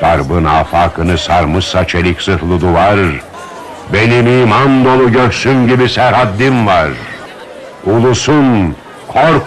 Garbın afakını sarmışsa çelik zırhlı duvar, benim iman dolu göksüm gibi serhaddim var. Ulusum korkma.